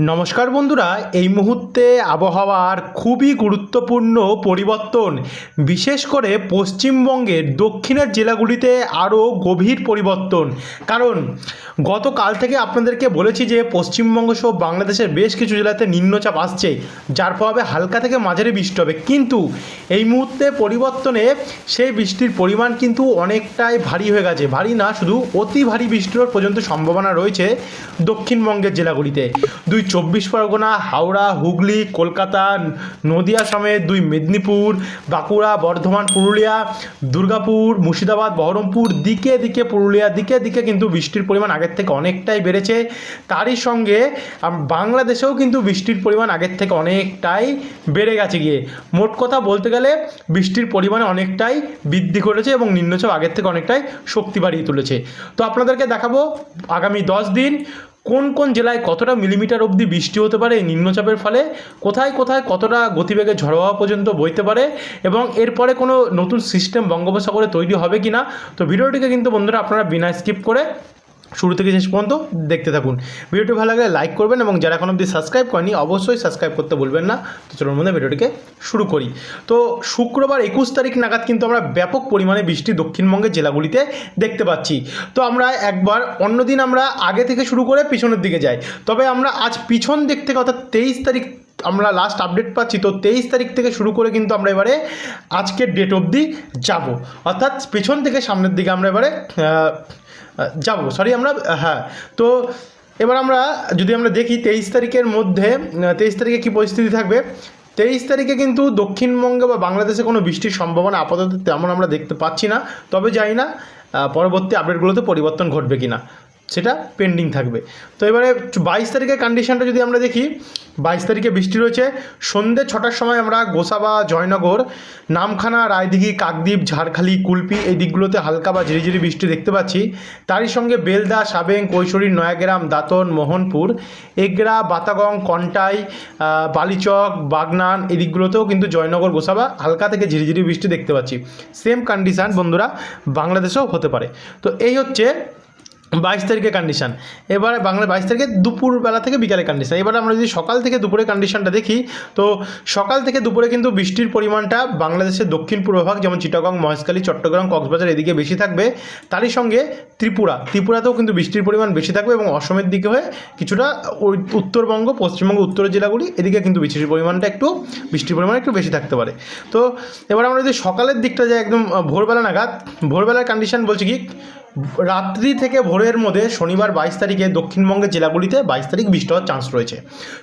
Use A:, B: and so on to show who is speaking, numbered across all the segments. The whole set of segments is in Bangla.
A: নমস্কার বন্ধুরা, এই মুহূর্তে আবহাওয়ার খুবই গুরুত্বপূর্ণ পরিবর্তন, বিশেষ করে পশ্চিমবঙ্গের দক্ষিণের জেলাগুলিতে আরও গভীর পরিবর্তন। কারণ, গতকাল থেকে আপনাদেরকে বলেছি যে পশ্চিমবঙ্গ সহ বাংলাদেশের বেশ কিছু জেলাতে নিম্নচাপ আসছে, যার প্রভাবে হালকা থেকে মাঝারি বৃষ্টি হবে। কিন্তু, এই মুহূর্তে পরিবর্তনে সেই বৃষ্টির পরিমাণ কিন্তু অনেকটাই ভারী হয়ে গেছে। ভারী না, শুধু অতি ভারী বৃষ্টির পর্যন্ত সম্ভাবনা রয়েছে দক্ষিণবঙ্গের জেলাগুলিতে। দুই চব্বিশ পরগনা, হাওড়া, হুগলি, কলকাতা, নদিয়া সমেত দুই মেদিনীপুর, বাঁকুড়া, বর্ধমান, পুরুলিয়া, দুর্গাপুর, মুর্শিদাবাদ, বহরমপুর, দিকে দিকে পুরুলিয়া, দিকে দিকে কিন্তু বৃষ্টির পরিমাণ আগের থেকে অনেকটাই বেড়েছে। তারই সঙ্গে বাংলাদেশেও কিন্তু বৃষ্টির পরিমাণ আগের থেকে অনেকটাই বেড়ে গেছে গিয়ে। মোট কথা বলতে গেলে বৃষ্টির পরিমাণ অনেকটাই বৃদ্ধি করেছে এবং নিম্নচাপ আগের থেকে অনেকটাই শক্তি বাড়িয়ে তুলেছে। তো আপনাদেরকে দেখাবো আগামী দশ দিন কোন কোন জেলায় কতটা মিলিমিটার অবধি বৃষ্টি হতে পারে এই নিম্নচাপের ফলে? কোথায় কোথায় কতটা গতিবেগে ঝড় হওয়া পর্যন্ত বইতে পারে? এবং এরপরে কোনো নতুন সিস্টেম বঙ্গোপসাগরে তৈরি হবে কি না তো ভিডিওটিকে কিন্তু বন্ধুরা আপনারা বিনা স্কিপ করে শুরু থেকে শেষ পর্যন্ত দেখতে থাকুন। ভিডিওটি ভালো লাগলে লাইক করবেন এবং যারা এখন অবধি সাবস্ক্রাইব করেনি অবশ্যই সাবস্ক্রাইব করতে বলবেন না। তো চলুন মধ্যে ভিডিওটিকে শুরু করি। তো শুক্রবার একুশ তারিখ নাগাদ কিন্তু আমরা ব্যাপক পরিমাণে বৃষ্টি দক্ষিণবঙ্গের জেলাগুলিতে দেখতে পাচ্ছি। তো আমরা একবার অন্যদিন আমরা আগে থেকে শুরু করে পিছনের দিকে যাই। তবে আমরা আজ পিছন দিক থেকে অর্থাৎ তেইশ তারিখ আমরা লাস্ট আপডেট পাচ্ছি। তো তেইশ তারিখ থেকে শুরু করে কিন্তু আমরা এবারে আজকের ডেট অবধি যাব। অর্থাৎ পিছন থেকে সামনের দিকে আমরা এবারে যাব সরি আমরা হ্যাঁ তো এবার আমরা, যদি আমরা দেখি তেইশ তারিখের মধ্যে তেইশ তারিখে কী পরিস্থিতি থাকবে? তেইশ তারিখে কিন্তু দক্ষিণবঙ্গে বা বাংলাদেশে কোনো বৃষ্টির সম্ভাবনা আপাতত তেমন আমরা দেখতে পাচ্ছি না, তবে যাই না পরবর্তী আপডেটগুলোতে পরিবর্তন ঘটবে কি না সেটা পেন্ডিং থাকবে। তো এবারে বাইশ তারিখের কন্ডিশনটা যদি আমরা দেখি, বাইশ তারিখে বৃষ্টি রয়েছে। সন্ধ্যে ছটার সময় আমরা গোসাবা, জয়নগর, নামখানা, রায়দিঘি, কাকদ্বীপ, ঝাড়খালি, কুলপি এই দিকগুলোতে হালকা বা ঝিরিঝিরি বৃষ্টি দেখতে পাচ্ছি। তারই সঙ্গে বেলদা, সাবেং, কৈশোরী, নয়াগ্রাম, দাতন, মোহনপুর, এগরা, বাতাগং, কন্টাই বালিচক, বাগনান এই দিকগুলোতেও কিন্তু জয়নগর, গোসাবা হালকা থেকে ঝিরিঝিরি বৃষ্টি দেখতে পাচ্ছি। সেম কন্ডিশান বন্ধুরা বাংলাদেশেও হতে পারে। তো এই হচ্ছে বাইশ তারিখে কন্ডিশন এবারে বাংলা বাইশ তারিখে দুপুরবেলা থেকে বিকালে কন্ডিশান এবারে আমরা যদি সকাল থেকে দুপুরে কন্ডিশনটা দেখি, তো সকাল থেকে দুপুরে কিন্তু বৃষ্টির পরিমাণটা বাংলাদেশের দক্ষিণ পূর্ব ভাগ, যেমন চিটাগং, মহেশখালী, চট্টগ্রাম, কক্সবাজার এদিকে বেশি থাকবে। তারই সঙ্গে ত্রিপুরা। ত্রিপুরাতেও কিন্তু বৃষ্টির পরিমাণ বেশি থাকবে এবং অসমের দিকে হয়ে কিছুটা উত্তরবঙ্গ, পশ্চিমবঙ্গ, উত্তরের জেলাগুলি এদিকে কিন্তু বৃষ্টির পরিমাণটা একটু, বৃষ্টির পরিমাণ একটু বেশি থাকতে পারে। তো এবার আমরা যদি সকালের দিকটা যাই একদম ভোরবেলা নাগাদ। ভোরবেলার কন্ডিশন বলছি কি? রাত্রি থেকে ভোরের মধ্যে শনিবার বাইশ তারিখে দক্ষিণবঙ্গের জেলাগুলিতে বাইশ তারিখ বৃষ্টি হওয়ার চান্স রয়েছে।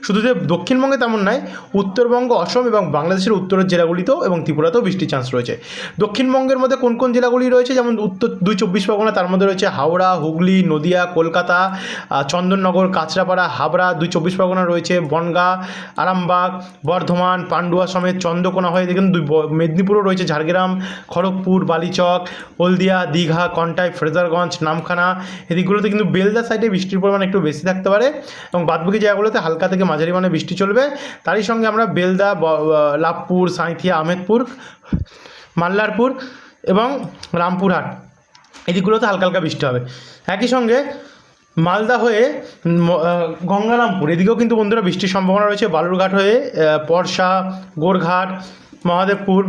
A: শুধু যে দক্ষিণবঙ্গে তেমন নয়, উত্তরবঙ্গ, অসম এবং বাংলাদেশের উত্তরের জেলাগুলিতেও এবং ত্রিপুরাতেও বৃষ্টির চান্স রয়েছে। দক্ষিণবঙ্গের মধ্যে কোন কোন জেলাগুলি রয়েছে? যেমন উত্তর দুই চব্বিশ পরগনা, তার মধ্যে রয়েছে হাওড়া, হুগলি, নদিয়া, কলকাতা চন্দননগর, কাঁচরাপাড়া, হাবড়া, দুই চব্বিশ পরগনা রয়েছে, বনগাঁ, আরামবাগ, বর্ধমান, পান্ডুয়া সমেত চন্দ্রকোনা হয়ে দেখুন দুই মেদিনীপুরও রয়েছে, ঝাড়গ্রাম, খড়গপুর, বালিচক, হলদিয়া, দীঘা, কন্টাই ফ্রেজারগঞ্জ নামখানা, এদিকগুলোতে কিন্তু বেলদা সাইডে বৃষ্টির পরিমাণ একটু বেশি থাকতে পারে এবং বাদবাকি জায়গাগুলোতে হালকা থেকে মাঝারি মানে বৃষ্টি চলবে। তারই সঙ্গে আমরা বেলদা লাভপুর, সাঁইথিয়া, আহমেদপুর, মাল্লারপুর এবং রামপুরহাট, এদিকগুলোতে হালকা হালকা বৃষ্টি হবে। একই সঙ্গে মালদা হয়ে গঙ্গারামপুর, এদিকেও কিন্তু বন্ধুরা বৃষ্টির সম্ভাবনা রয়েছে। বালুরঘাট হয়ে পরশা, গোরঘাট, মহাদেবপুর,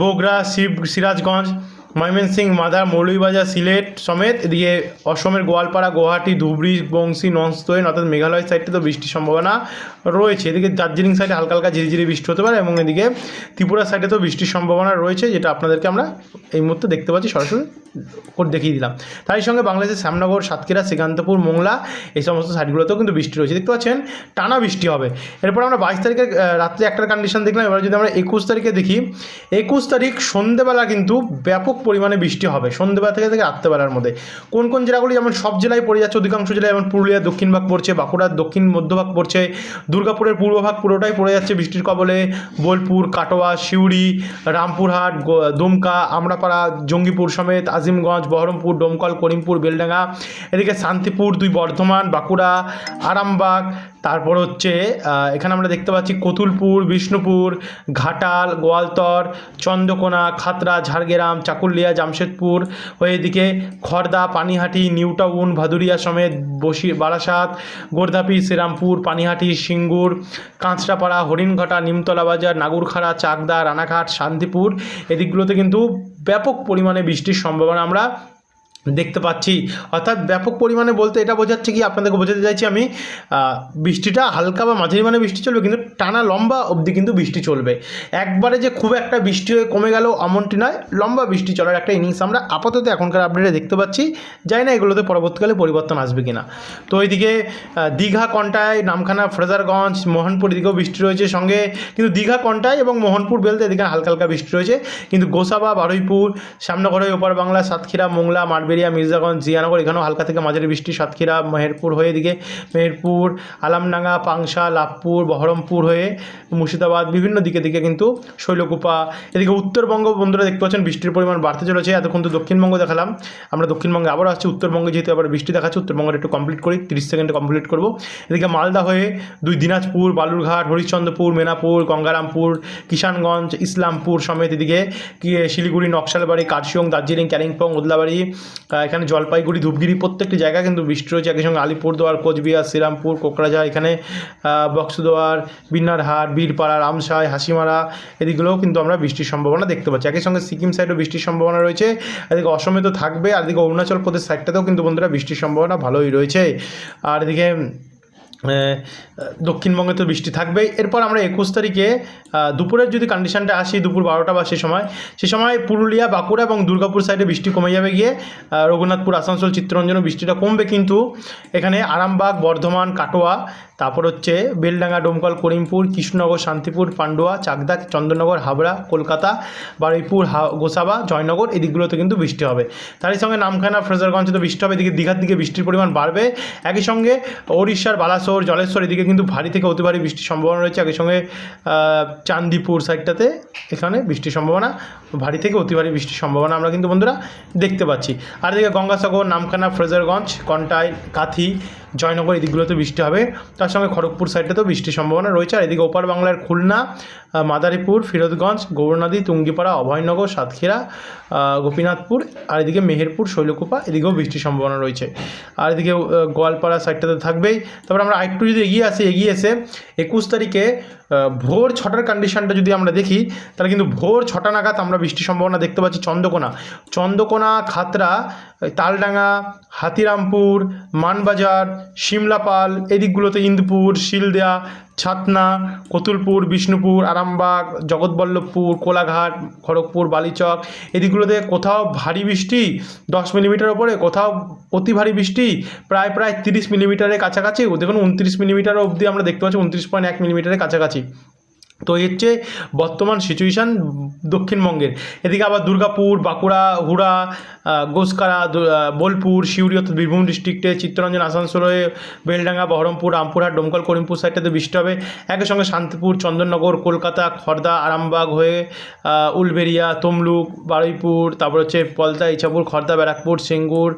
A: বগুড়া, শিব, সিরাজগঞ্জ ময়মনসিং মাদার মৌলভীবাজার সিলেট সমেত এদিকে অসমের গোয়ালপাড়া গুয়াহাটি ধুবড়ি বংশী নংস্তোয়েন অর্থাৎ মেঘালয় সাইডে তো বৃষ্টির সম্ভাবনা রয়েছে। এদিকে দার্জিলিং সাইডে হালকা হালকা ঝিরিঝিরি বৃষ্টি হতে পারে এবং এদিকে ত্রিপুরা সাইডে তো বৃষ্টির সম্ভাবনা রয়েছে যেটা আপনাদেরকে আমরা এই মুহূর্তে দেখতে পাচ্ছি সরাসরি করে দেখিয়ে দিলাম। তারই সঙ্গে বাংলাদেশের শ্যামনগর সাতক্ষীরা শ্রীকান্তপুর মোংলা এই সমস্ত সাইডগুলোতেও কিন্তু বৃষ্টি রয়েছে। দেখতে পাচ্ছেন টানা বৃষ্টি হবে। এরপর আমরা বাইশ তারিখে আহ, রাত্রে একটার কন্ডিশন দেখলাম এবার যদি আমরা একুশ তারিখে দেখি একুশ তারিখ সন্ধেবেলা কিন্তু ব্যাপক পরিমাণে বৃষ্টি হবে। সন্ধেবেলা থেকে থেকে রাত্রেবেলার মধ্যে। কোন কোন জেলাগুলি যেমন সব জেলায় পড়ে যাচ্ছে, অধিকাংশ জেলায় যেমন পুরুলিয়ার দক্ষিণ ভাগ পড়ছে বাঁকুড়ার দক্ষিণ মধ্যভাগ পড়ছে, দুর্গাপুরের পূর্বভাগ পুরোটাই পড়ে যাচ্ছে বৃষ্টির কবলে। বোলপুর, কাটোয়া, সিউড়ি, রামপুরহাট দুমকা, আমরাপাড়া, জঙ্গিপুর সমেত, আজিমগঞ্জ, বহরমপুর, ডোমকল, করিমপুর, বেলডাঙ্গা, এদিকে শান্তিপুর, দুই বর্ধমান, বাঁকুড়া, আরামবাগ, তারপর হচ্ছে এখানে আমরা দেখতে পাচ্ছি কতুলপুর, বিষ্ণুপুর, ঘাটাল, গোয়ালতর, চন্দ্রকোনা খাতড়া ঝাড়গ্রাম চাকুল চাকুলিয়া জামশেদপুর, হয়ে এদিকে খড়দা পানিহাটি, নিউ টাউন, ভাদুরিয়া সমেত বসি, বারাসাত, গোর্ধাপি, শ্রীরামপুর, পানিহাটি, সিঙ্গুর, কাঁচরাপাড়া, হরিণঘাটা, নিমতলা বাজার, নাগুরখাড়া, চাকদা, রানাঘাট, শান্তিপুর। এদিকগুলোতে কিন্তু ব্যাপক পরিমাণে বৃষ্টির সম্ভাবনা আমরা দেখতে পাচ্ছি। অর্থাৎ ব্যাপক পরিমাণে বলতে এটা বোঝাচ্ছে কি, আপনাদেরকে বোঝাতে চাইছি আমি বৃষ্টিটা হালকা বা মাঝারি মানে বৃষ্টি চলবে, কিন্তু টানা লম্বা অবধি কিন্তু বৃষ্টি চলবে। একবারে যে খুব একটা বৃষ্টি হয়ে কমে গেল এমনটি নয়, লম্বা বৃষ্টি চলার একটা ইনিংস আমরা আপাতত এখনকার আপডেটে দেখতে পাচ্ছি। জানি না এগুলোতে পরবর্তীকালে পরিবর্তন আসবে কিনা। তো ওইদিকে দীঘা কন্টায় নামখানা, ফ্রেজারগঞ্জ, মোহনপুর এদিকেও বৃষ্টি রয়েছে সঙ্গে, কিন্তু দীঘা কন্টায় এবং মোহনপুর বেলতে এদিকে হালকা হালকা বৃষ্টি রয়েছে। কিন্তু গোসাবা, বারুইপুর সামনগরে ওপার বাংলা, সাতক্ষীরা, মোংলা মারবেরিয়া মির্জাগঞ্জ জিয়ানগর এখানেও হালকা থেকে মাঝারি বৃষ্টি সাতক্ষীরা মেহেরপুর হয়ে এদিকে মেহেরপুর আলামডাঙ্গা পাংশা লাভপুর বহরমপুর হয়ে মুর্শিদাবাদ বিভিন্ন দিকে দিকে কিন্তু শৈলকুপা। এদিকে উত্তরবঙ্গ বন্ধুরা দেখতে পাচ্ছেন বৃষ্টির পরিমাণ বাড়তে চলেছে। এতক্ষণ তো দক্ষিণবঙ্গ দেখালাম। আমরা দক্ষিণবঙ্গে আবার আসছি। উত্তরবঙ্গে যেহেতু আবার বৃষ্টি দেখাচ্ছে উত্তরবঙ্গের একটু কমপ্লিট করি। তিরিশ সেকেন্ডে কমপ্লিট করব। এদিকে মালদা হয়ে দুই দিনাজপুর বালুরঘাট হরিশ্চন্দ্রপুর মেনাপুর গঙ্গারামপুর কিষানগঞ্জ ইসলামপুর সমেত এদিকে শিলিগুড়ি নকশালবাড়ি কার্শিয়ং দার্জিলিং ক্যারিংপং ওদলাবাড়ি আহ, এখানে জলপাইগুড়ি, ধূপগিরি প্রত্যেকটি জায়গা কিন্তু বৃষ্টি রয়েছে। একই সঙ্গে আলিপুরদুয়ার, কোচবিহার, শ্রীরামপুর কোকরাঝা এখানে বক্সদুয়ার, বিন্নারহাট বীরপাড়া রামসাই হাসিমারা এদিকগুলোও কিন্তু আমরা বৃষ্টির সম্ভাবনা দেখতে পাচ্ছি। একই সঙ্গে সিকিম সাইডেও বৃষ্টির সম্ভাবনা রয়েছে। এদিকে অসমে তো থাকবে, আর এদিকে অরুণাচল প্রদেশ সাইডটাতেও কিন্তু বন্ধুরা বৃষ্টির সম্ভাবনা ভালোই রয়েছে। আর এদিকে দক্ষিণবঙ্গে তো বৃষ্টি থাকবেই। এরপর আমরা একুশ তারিখে দুপুরের যদি কন্ডিশনটা আসি, দুপুর বারোটা বা সে সময় সে সময় পুরুলিয়া, বাঁকুড়া এবং দুর্গাপুর সাইডে বৃষ্টি কমে যাবে গিয়ে রঘুনাথপুর, আসানসোল চিত্তরঞ্জনও বৃষ্টিটা কমবে কিন্তু। এখানে আরামবাগ, বর্ধমান, কাটোয়া, তারপর হচ্ছে বেলডাঙ্গা, ডোমকল, করিমপুর, কৃষ্ণনগর, শান্তিপুর, পান্ডুয়া, চাকদা, চন্দননগর, হাবড়া, কলকাতা, বারুইপুর, হা- গোসাবা, জয়নগর, এই দিকগুলোতে কিন্তু বৃষ্টি হবে। তারই সঙ্গে নামখানা, ফ্রেজারগঞ্জে তো বৃষ্টি হবে, এদিকে দীঘার দিকে বৃষ্টির পরিমাণ বাড়বে। একই সঙ্গে ওড়িশার বালাসোর জলেশ্বর, এদিকে কিন্তু ভারী থেকে অতি ভারী বৃষ্টির সম্ভাবনা রয়েছে। একই সঙ্গে চান্দিপুর সাইডটাতে এখানে বৃষ্টির সম্ভাবনা, ভারী থেকে অতি ভারী বৃষ্টির সম্ভাবনা আমরা কিন্তু বন্ধুরা দেখতে পাচ্ছি। আর এদিকে গঙ্গাসাগর, নামখানা, ফ্রেজারগঞ্জ, কন্টাই, কাথি জয়নগর এদিকগুলোতে বৃষ্টি হবে। তার সঙ্গে খড়গপুর সাইডটাতেও বৃষ্টির সম্ভাবনা রয়েছে। আর এদিকে ওপার বাংলার খুলনা মাদারীপুর, ফিরোজগঞ্জ, গৌরনদী, তুঙ্গিপাড়া, অভয়নগর, সাতক্ষীরা গোপীনাথপুর আর এদিকে মেহেরপুর, শৈলকুপা এদিকেও বৃষ্টির সম্ভাবনা রয়েছে। আর এদিকে গোয়ালপাড়া সাইডটাতে থাকবেই। তারপর আমরা আরেকটু যদি এগিয়ে আসি, এগিয়ে এসে একুশ তারিখে ভোর ছটার কন্ডিশনটা যদি আমরা দেখি, তাহলে কিন্তু ভোর ছটা নাগাদ আমরা বৃষ্টির সম্ভাবনা দেখতে পাচ্ছি চন্দ্রকোনা। চন্দ্রকোনা, খাতরা, তালডাঙ্গা, হাতিরামপুর, মানবাজার সিমলাপাল এদিকগুলোতে দিকগুলোতে ইন্দপুর শিলদেয়া ছাতনা, কতুলপুর, বিষ্ণুপুর, আরামবাগ, জগৎবল্লভপুর, কোলাঘাট, খড়গপুর, বালিচক। এদিকগুলোতে কোথাও ভারী বৃষ্টি, দশ মিলিমিটার ওপরে, কোথাও অতি ভারী বৃষ্টি, প্রায় প্রায় তিরিশ মিলিমিটারের কাছাকাছি। দেখুন, উনত্রিশ মিলিমিটার অবধি আমরা দেখতে পাচ্ছি, উনত্রিশ পয়েন্ট এক মিলিমিটারের কাছাকাছি। তো এই হচ্ছে বর্তমান সিচুয়েশান দক্ষিণবঙ্গের। এদিকে আবার দুর্গাপুর বাঁকুড়া হুড়া গোসকারা বোলপুর সিউড়ি অর্থাৎ বীরভূম ডিস্ট্রিক্টে চিত্তরঞ্জন আসানসোল হয়ে বেলডাঙ্গা বহরমপুর রামপুরহাট ডোমকল করিমপুর সাইডটাতে বৃষ্টি হবে। একই সঙ্গে শান্তিপুর চন্দননগর কলকাতা খড়দা আরামবাগ হয়ে আহ, উলবেড়িয়া তমলুক বারুইপুর তারপর হচ্ছে পলতা ইছাপুর খর্দা ব্যারাকপুর সিঙ্গুর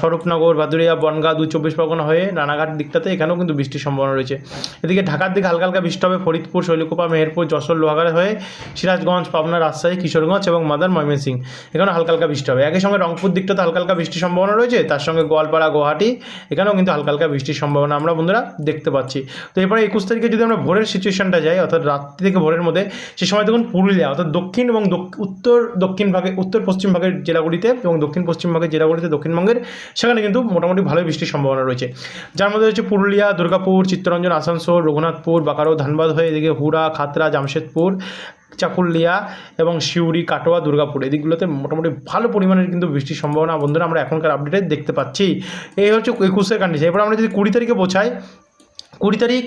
A: স্বরূপনগর ভাদুরিয়া বনগাঁ দুই চব্বিশ পরগনা হয়ে রানাঘাট দিকটাতে এখানেও কিন্তু বৃষ্টির সম্ভাবনা রয়েছে। এদিকে ঢাকার দিকে হালকা হালকা বৃষ্টি হবে। ফরিদপুর শৈলকুপা মেহেরপুর যশোর লোহাগাড়া হয়ে সিরাজগঞ্জ, পাবনা, রাজশাহী, কিশোরগঞ্জ এবং মাদার ময়মনসিং এখানেও হালকা হালকা বৃষ্টি হবে। একই সঙ্গে রংপুর দিকটাতে হালকা হালকা বৃষ্টির সম্ভাবনা রয়েছে। তার সঙ্গে গোয়ালপাড়া, গুয়াহাটি, এখানেও কিন্তু হালকা হালকা বৃষ্টির সম্ভাবনা আমরা বন্ধুরা দেখতে পাচ্ছি। তো এরপরে একুশ তারিখে যদি আমরা ভোরের সিচুয়েশনটা যাই, অর্থাৎ রাত্রি থেকে ভোরের মধ্যে, সে সময় দেখুন পুরুলিয়া, অর্থাৎ দক্ষিণ এবং উত্তর, দক্ষিণ ভাগে, উত্তর পশ্চিম ভাগের জেলাগুলিতে এবং দক্ষিণ পশ্চিম ভাগের জেলাগুলিতে দক্ষিণবঙ্গের, সেখানে কিন্তু মোটামুটি ভালোই বৃষ্টির সম্ভাবনা রয়েছে। যার মধ্যে রয়েছে পুরুলিয়া, দুর্গাপুর, চিত্তরঞ্জন, আসানসোল, রঘুনাথপুর বাকারো ধানবাদ হয়ে এদিকে হুড়া খাতড়া জামশেদপুর, চাকুলিয়া এবং সিউড়ি, কাটোয়া, দুর্গাপুর। এদিকগুলোতে মোটামুটি ভালো পরিমাণের কিন্তু বৃষ্টির সম্ভাবনা। বন্ধুরা, আমরা এখনকার আপডেটে দেখতে পাচ্ছি। এই হচ্ছে একুশের কন্ডিশন এরপর আমরা যদি কুড়ি তারিখে পৌঁছাই, কুড়ি তারিখ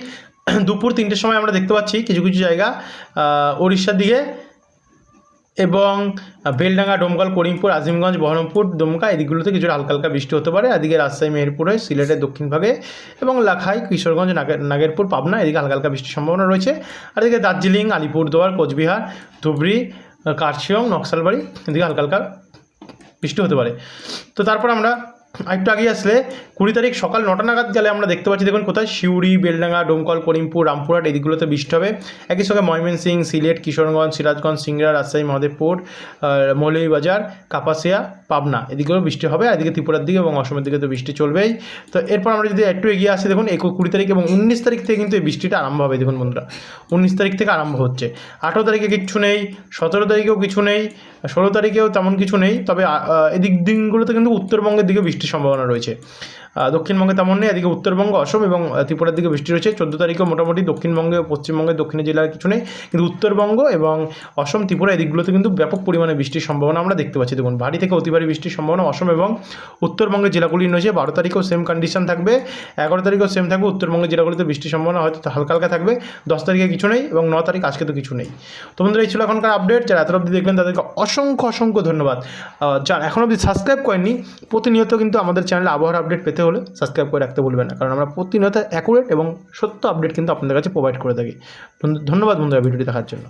A: দুপুর তিনটের সময় আমরা দেখতে পাচ্ছি কিছু কিছু জায়গা উড়িষ্যার দিকে। এবং বেলডাঙ্গা, ডোমকল, করিমপুর, আজিমগঞ্জ, বহরমপুর, দমকা এদিকগুলোতে কিছুটা হালকা হালকা বৃষ্টি হতে পারে। এদিকে রাজশাহী, মেহেরপুর হয়ে সিলেটের দক্ষিণ ভাগে এবং লাখাই, কিশোরগঞ্জ, নাগের- নাগেরপুর, পাবনা এদিকে হালকা হালকা বৃষ্টির সম্ভাবনা রয়েছে। আর এদিকে দার্জিলিং, আলিপুরদুয়ার, কোচবিহার, ধুবড়ি কার্শিয়ং, নকশালবাড়ি এদিকে হালকা হালকা বৃষ্টি হতে পারে। তো তারপর আমরা একটু আগে আসলে কুড়ি তারিখ সকাল নটা নাগাদ গেলে আমরা দেখতে পাচ্ছি, দেখুন কোথায়? সিউড়ি, বেলডাঙ্গা, ডোমকল, করিমপুর, রামপুরহাট, এই দিকগুলোতে বৃষ্টি হবে। একই সঙ্গে ময়মনসিং, সিলেট, কিশোরগঞ্জ, সিরাজগঞ্জ, সিংড়া, রাজশাহী, মহাদেবপুর মৌলভীবাজার, কাপাসিয়া, পাবনা এদিকেও বৃষ্টি হবে। এদিকে ত্রিপুরার দিকে এবং অসমের দিকে তো বৃষ্টি চলবেই। তো এরপর আমরা যদি একটু এগিয়ে আসি, দেখুন একুশ, কুড়ি তারিখ এবং উনিশ তারিখ থেকে কিন্তু এই বৃষ্টিটা আরম্ভ হবে, দেখুন বন্ধুরা। উনিশ তারিখ থেকে আরম্ভ হচ্ছে। আঠেরো তারিখে কিচ্ছু নেই, সতেরো তারিখেও কিছু নেই ষোলো তারিখেও তেমন কিছু নেই তবে এদিক দিনগুলোতে কিন্তু উত্তরবঙ্গের দিকে বৃষ্টির সম্ভাবনা রয়েছে। দক্ষিণবঙ্গে তেমন নেই, এদিকে উত্তরবঙ্গ, অসম এবং ত্রিপুরার দিকে বৃষ্টি রয়েছে। চোদ্দ তারিখেও মোটামুটি দক্ষিণবঙ্গে পশ্চিমবঙ্গের দক্ষিণে জেলার কিছু নেই। কিন্তু উত্তরবঙ্গ এবং অসম, ত্রিপুরা এদিকগুলোতে কিন্তু ব্যাপক পরিমাণে বৃষ্টির সম্ভাবনা আমরা দেখতে পাচ্ছি। দেখুন, ভারী থেকে অতি ভারী বৃষ্টির সম্ভাবনা অসম এবং উত্তরবঙ্গের জেলাগুলি রয়েছে। বারো তারিখেও সেম কন্ডিশন থাকবে। এগারো তারিখেও সেম থাকবে। উত্তরবঙ্গের জেলাগুলিতে বৃষ্টির সম্ভাবনা হয়তো হালকা হালকা থাকবে। দশ তারিখে কিছু নেই এবং ন তারিখ আজকে তো কিছু নেই। তো বন্ধুরা, এই ছিল এখনকার আপডেট যারা এত অব্দি দেখলেন, তাদেরকে অসংখ্য অসংখ্য ধন্যবাদ যারা এখন অবধি সাবস্ক্রাইব করেননি, প্রতিনিয়ত কিন্তু আমাদের চ্যানেলে আবহাওয়ার আপডেট পেতে হলে সাবস্ক্রাইব করে রাখতে বলবেন না। কারণ আমরা প্রতিনিয়ত অ্যাকুরেট এবং সত্য আপডেট কিন্তু আপনাদের কাছে প্রোভাইড করে থাকি। ধন্যবাদ বন্ধুরা ভিডিওটি দেখার জন্য।